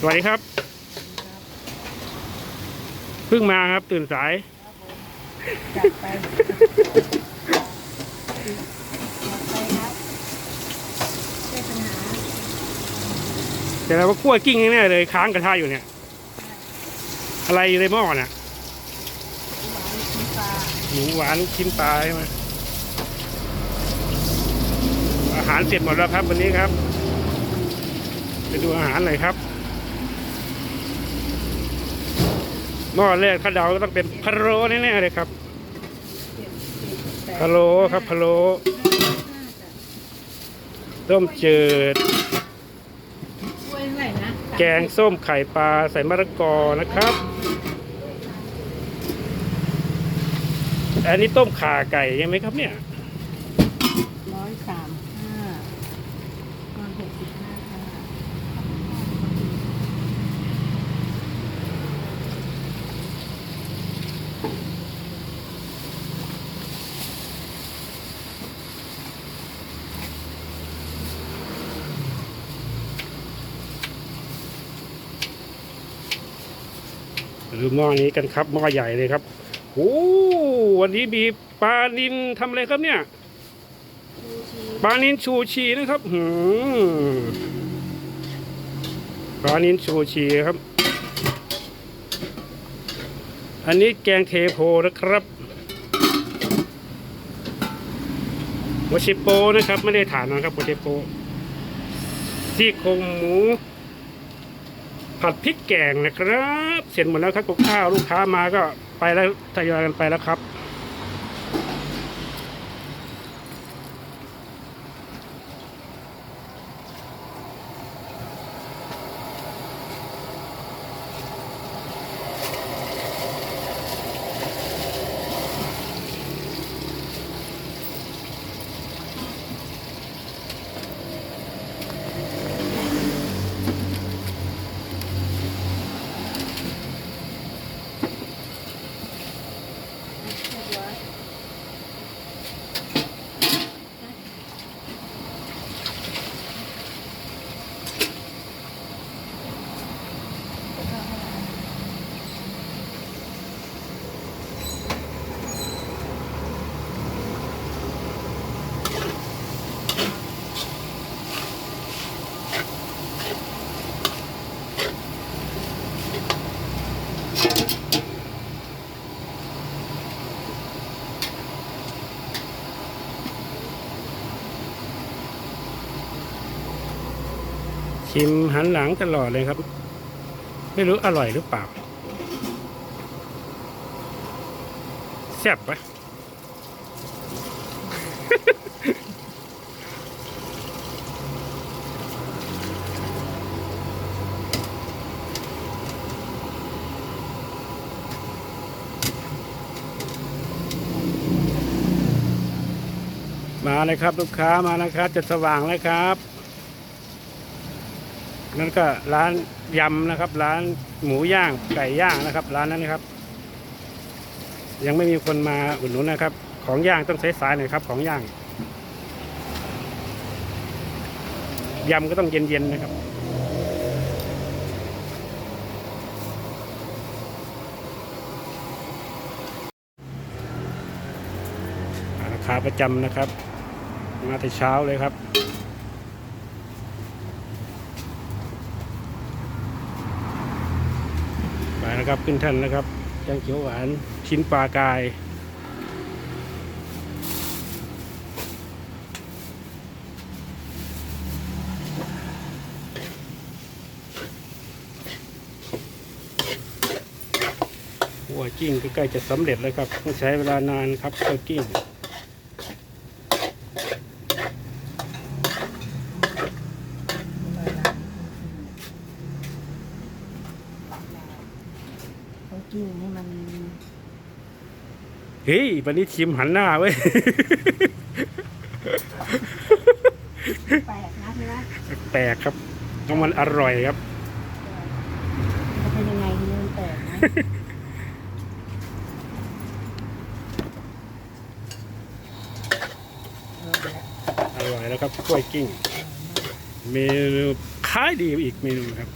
สวัสดีครับ เพิ่งมาครับตื่นสาย จัดไปจัดไปแก้ปัญหาแต่เราก็คั่วกิ้งแน่ๆเลยค้างกระทะอยู่เนี่ย อะไรอยู่ในหม้อน่ะหวานชิ้นปลาหมูหวานลูกชิ้นปลาใช่ไหมอาหารเสร็จหมดแล้วครับวันนี้ครับ ไปดูอาหารหน่อยครับ หม้อแรกถ้าเดาก็ต้องเป็นพะโล้แน่ๆเลยครับพะโล้ครับพะโล้ต้มจืด แกงส้มไข่ปลาใส่มะละกอนะครับ อันนี้ต้มข่าไก่ใช่ไหมครับเนี่ย ร้อยสามห้าร้อยหกสิบห้าค่ะ ดูหม้อนี้กันครับหม้อใหญ่เลยครับโอ้วันนี้มีปลานินทำอะไรครับเนี่ยชูชีปลานินชูชีนะครับหืมปลานินชูชีครับ อันนี้แกงเทโพนะครับโมชิโปนะครับ ไม่ได้ฐานนะครับโมชิโปซี่โครงหมู ผัดพริกแกงนะครับ เสร็จหมดแล้วครับกับข้าวลูกค้ามาก็ไปแล้วทยอยกันไปแล้วครับ ชิมหันหลังตลอดเลยครับ ไม่รู้อร่อยหรือเปล่าแซ่บปะมาเลยครับ ลูกค้ามานะครับจะสว่างแล้วครับ นั่นก็ร้านยำนะครับ ร้านหมูย่างไก่ย่างนะครับ ร้านนั้นนะครับ ยังไม่มีคนมาอุดหนุนนะครับ ของย่างต้องใช้สายหน่อยครับ ของย่างยำก็ต้องเย็นๆนะครับราคาประจำนะครับ มาแต่เช้าเลยครับ ไป นะครับขึ้นท่านนะครับแกงเขียวหวานชิ้นปลากาย หัวกิ้งก็ใกล้จะสำเร็จแล้วครับต้องใช้เวลานานครับหัวกิ้ง เขากินนี่มันเฮ้ยวันนี้ชิมหันหน้าเว้ย แปลกนะใช่ไหมแปลกครับต้องมันอร่อยครับ จะเป็นยังไงเนี่ยมันแปลกนะเออแล้วอร่อยแล้วครับกล้วยกิ้ง เมนูขายดีอีกเมนูครับ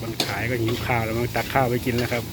คนขายก็หิวข้าวแล้วมันตักข้าวไปกินแล้วครับ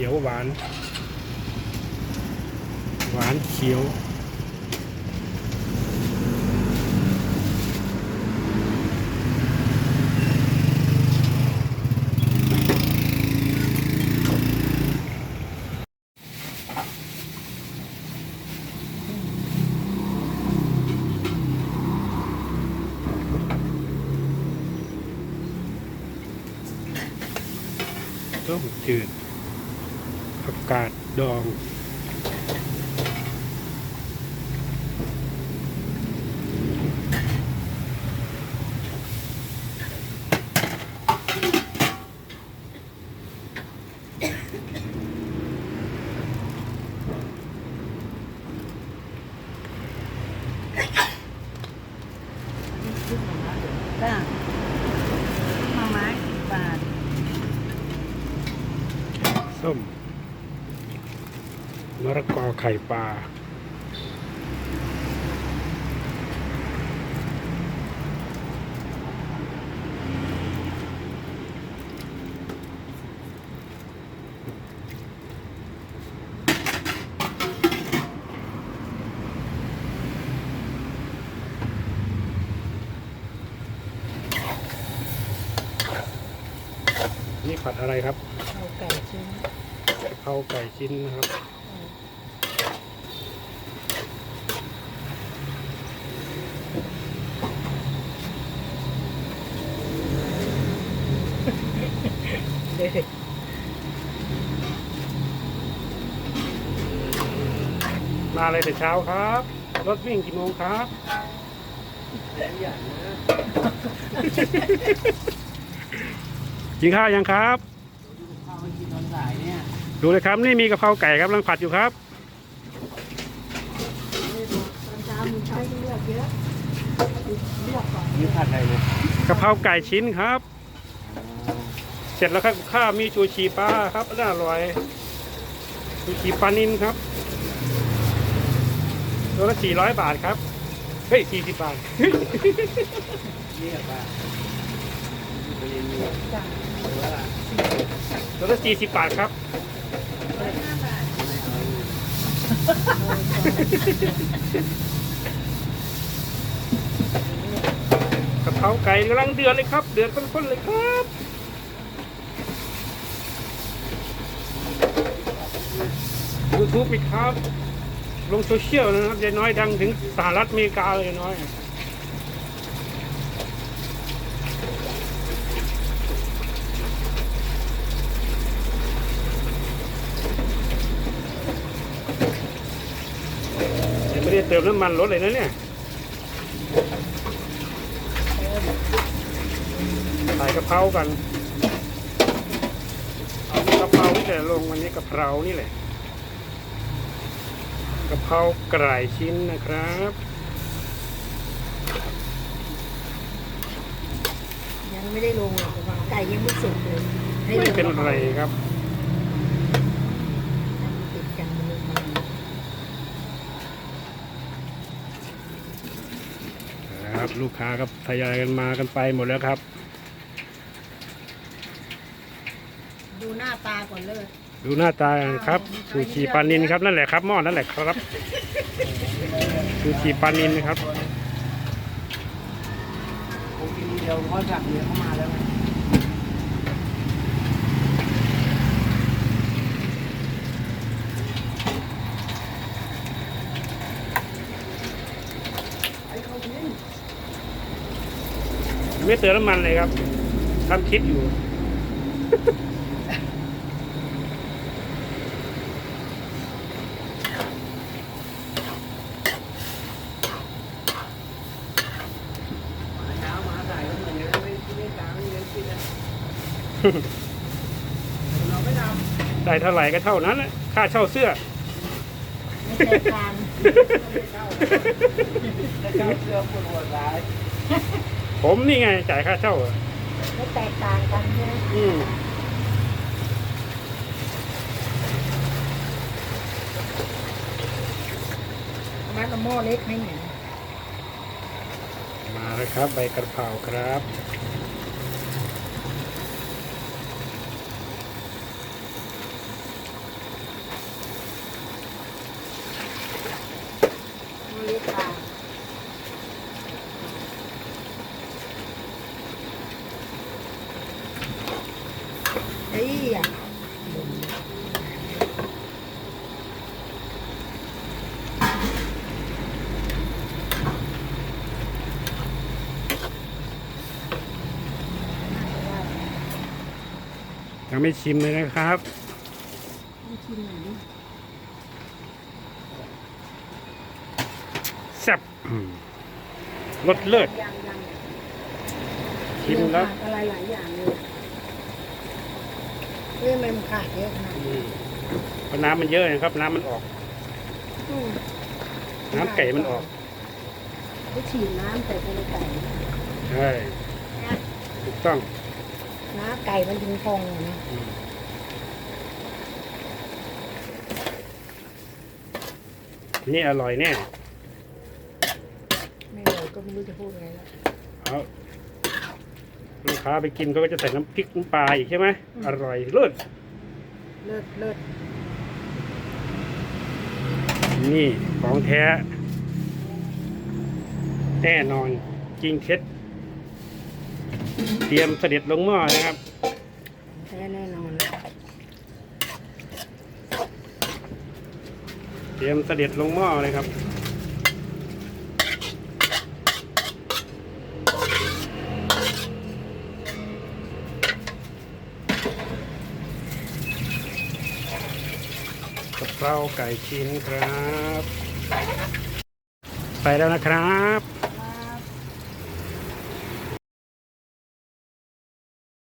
เขียวหวาน หวานเขียวต้มจืด ผักกาดดอง จ้ามาไม้สิบบาทส้มมะระกอไข่ปลานี่ผัดอะไรครับ เอาไก่ชิ้นกะเพราไก่ชิ้นนะครับ เด็กมาเลยแต่เช้าครับ รถวิ่งกี่โมงครับกินข้าวยังครับข้าวไม่กินตอนสายเนี่ยดูเลยครับนี่มีกะเพราไก่ครับกำลังผัดอยู่ครับตอนเช้ามีใช้เลือกเยอะเลือกก่อนนี่ผัดอะไรเนี่ยกะเพราไก่ชิ้นครับ เสร็จแล้วครับข้ามีชูชีปลาครับน่าอร่อยชูชีปลานินครับตัวละสี่ร้อยบาทครับ เฮ้ยสี่สิบบาทตัวละสี่สิบบาทครับร้อยห้าบาทไม่เอากะเพราไก่กำลังเดือดเลยครับ เดือดข้นๆเลยครับ ยูทูบอีกครับ ลงโซเชียลนะครับยายน้อยดังถึงสหรัฐอเมริกาเลยยายน้อยยังไม่ได้เติมน้ำมันรถเลยนะเนี่ยใส่กะเพรากัน เอากะเพราที่แต่ลงวันนี้กะเพรานี่แหละ กะเพราไก่ชิ้นนะครับยังไม่ได้ลงหรอกว่าไก่ยังไม่สุกเลยให้ไม่ลงเป็นไรครับ ติดกันมันลงมาครับลูกค้าก็ทยอยกันมากันไปหมดแล้วครับ ดูหน้าตาก่อนเลย ดูหน้าตาครับสูชีปลานินครับนั่นแหละครับหม้อนั่นแหละครับสูชีปลานินครับนเครับไม่เติมน้ำมันเลยครับทำคลิปอยู่ เราไม่ทำได้เท่าไหร่ก็เท่านั้นแหละค่าเช่าเสื้อไม่แตกต่างไม่เข้าจะเข้าเสื้อปวดหัวร้ายผมนี่ไงจ่ายค่าเช่าอะไม่แตกต่างกันใช่ไหมอืมร้านละหม้อเล็กให้หน่อยมาแล้วครับ ใบกระเพราครับ หม้อเล็กค่ะเฮ้ยอะ ยัง ไม่ชิมเลยนะครับต้องชิมหน่อยดิแซ่บอืมรสเลิศยังยังชิมแล้วขาดอะไรหลายอย่างเลยเอ้ยมันขาดเยอะขนาดอืนี้มเพราะน้ำมันเยอะนะครับ น้ำมันออก อืมน้ำไก่มันออกไปฉีดน้ำใส่ไปในไก่ใช่ถูกต้อง น้ำไก่มันถึงฟองอะนะอืมนี่อร่อยแน่ไม่เลยก็ไม่รู้จะพูดไงแล้วเอาลูกค้าไปกินเขาก็จะใส่น้ำพริกน้ำปลาอีกใช่ไหมอร่อยเลิศเลิศเลิศนี่ของแท้ แน่นอนจริงเท็จ เตรียมเสด็จลงหม้อนะครับแท้แน่นอน เตรียมเสด็จลงหม้อเลยครับ กะเพราไก่ชิ้นครับ ไปแล้วนะครับ